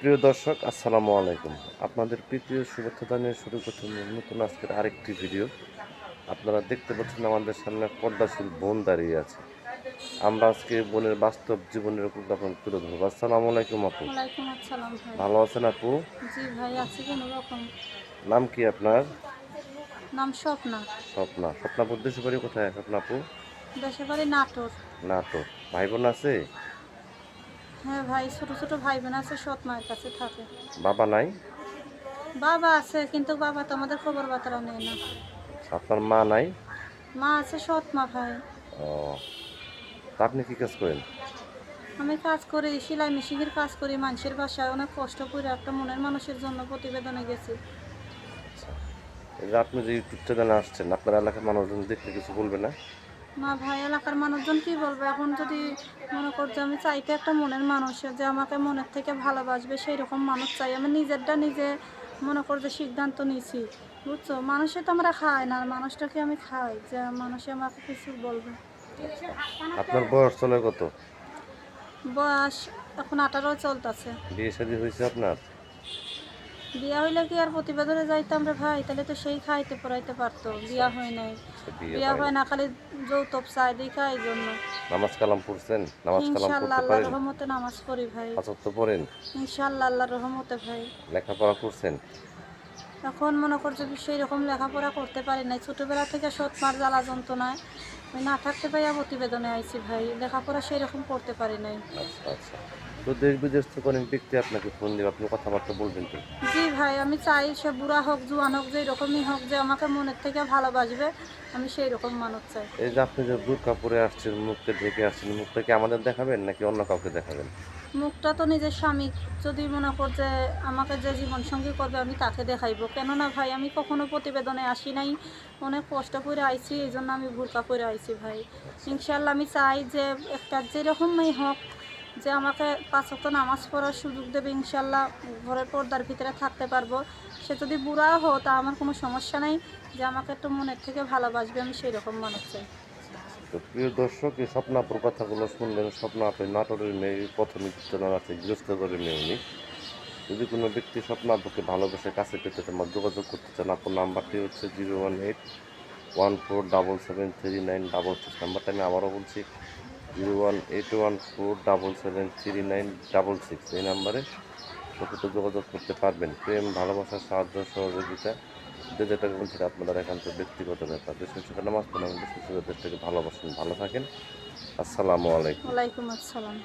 প্রিয় দর্শক আসসালামু আলাইকুম। আপনাদের প্রিয় শুভেচ্ছা জানিয়ে শুরু করছি নতুন আজকের আরেকটি ভিডিও। আপনারা দেখতে পাচ্ছেন আমাদের সামনে পর্দাশীল বোন দাঁড়িয়ে আছে। আমরা আজকে বোনের বাস্তব জীবনের উপর আপনার তুলে ধরবো। আসসালামু আলাইকুম আপু। ভালো আছেন আপু? নাম কি আপনার? নাম স্বপ্না। স্বপ্না। স্বপ্নাপুর দেশে বাড়ি কোথায় স্বপ্নাপু দেশে বাড়ি নাটোর। না তো ভাই বোন আছে? হ্যাঁ ভাই ছোট ছোট ভাই বোন আছে সৎ মায়ের কাছে থাকে। বাবা নাই? বাবা আছে কিন্তু বাবা তো আমাদের খবর বার্তা নেয় না। আপনার মা নাই? মা আছে সৎ মা ভাই। ও তা আপনি কি কাজ করেন? আমি কাজ করি সেলাই মেশিনের কাজ করি মানুষের বাসায় অনেক কষ্ট করে একটা মনের মানুষের জন্য প্রতিবেদনে গেছি। আচ্ছা আপনি যে ইউটিউব চ্যানেলে আসছেন আপনার এলাকার মানুষজন দেখলে কিছু বলবে না? না ভাই এলাকার মানুষজন কি বলবে? এখন যদি মনে করছে আমি চাইতে একটা মনের মানুষ যে আমাকে মনের থেকে ভালোবাসবে সেই রকম মানুষ চাই। আমি নিজেরটা নিজে মনে করতে সিদ্ধান্ত নিয়েছি বুঝছ? মানুষে তো আমরা খাই না আর মানুষটাকে আমি খাই? যে মানুষে আমাকে কিছু বলবে? আপনার বয়স চলে কত? বয়স এখন আঠারো চলতেছে। বিয়ে শাদী হয়েছে আপনার? বিয়া হইলে কি আর প্রতিবেদনে যাইতাম রে ভাই? তাহলে তো সেই খাইতে পড়াইতে পারতো। বিয়া হয় নাই। আচ্ছা, বিয়া হয় না খালি যৌতুক চাই দেখা এই জন্য। নামাজ কালাম পড়ছেন? নামাজ কালাম পড়তে পারেন? রহমতে নামাজ পড়ি ভাই। পাঁচক তো পড়েন? ইনশাল্লাহ আল্লাহ রহমতে ভাই। লেখাপড়া করছেন? এখন মনে করছে সেই রকম লেখাপড়া করতে পারি নাই। ছোটবেলা থেকে সৎ মার জ্বালা যন্ত্রণায় আমি না থাকতে পাইয়া প্রতিবেদনে আইছি ভাই। লেখাপড়া সেই রকম করতে পারি নাই। আচ্ছা আচ্ছা। তো দেশ বিদেশ থেকে অনেক ব্যক্তি আপনাকে ফোন দিয়ে আপনি কথাবার্তা বলবেন তো। জি ভাই আমি চাই সে বুড়া হোক জুয়ান হোক যে রকমই হোক যে আমাকে মনের থেকে ভালোবাসবে আমি সেই রকম মানুষ চাই। এই যে আপনি যে বুরকা পরে আসছেন মুখকে ঢেকে আসছেন মুখটা কি আমাদের দেখাবেন নাকি অন্য কাউকে দেখাবেন? মুখটা তো নিজের স্বামী। যদি মনে কর যে আমাকে যে জীবন সঙ্গী করবে আমি তাকে দেখাইবো। কেননা ভাই আমি কখনো প্রতিবেদনে আসি নাই। অনেক কষ্ট করে আইছি এই জন্য আমি বুরকা করে আইছি ভাই। ইনশাল্লাহ আমি চাই যে একটা যেরকমই হোক যে আমাকে পাঁচ পাঁচক্ত নামাজ পড়ার সুযোগ দেবে ইনশাল্লাহ ঘরের পর্দার ভিতরে থাকতে পারব। সে যদি বুড়া হো তা আমার কোনো সমস্যা নাই। যে আমাকে একটু মনের থেকে ভালোবাসবে, আমি সেই রকম মানুষ চাই। তো প্রিয় দর্শক, এই স্বপ্নাপুর কথাগুলো শুনলেন, স্বপ্ন আপনি, নাটোরের মেয়ে, প্রথম চ্যানেল আছে গৃহস্থ করে মেয়ে উনি। যদি কোনো ব্যক্তি স্বপ্ন আপুকে ভালোবেসে কাছে পেতে চান বা যোগাযোগ করতে চান, আপনার নাম্বারটি হচ্ছে zero one eight one four double seven three nine double six. নাম্বারটা আমি আবারও বলছি zero one eight one four double seven three nine double six এই নাম্বারে প্রকৃত যোগাযোগ করতে পারবেন। প্রেম, ভালোবাসা, সাহায্য, সহযোগিতা, যে যেটা সেটা আপনাদের থেকে ব্যক্তিগত ব্যাপার। দেশের সাথে নামাজ পড়েন দেশের সাথে দেশটাকে ভালোবাসেন। ভালো থাকেন। আসসালামু আলাইকুম। ওয়ালাইকুম আসসালাম।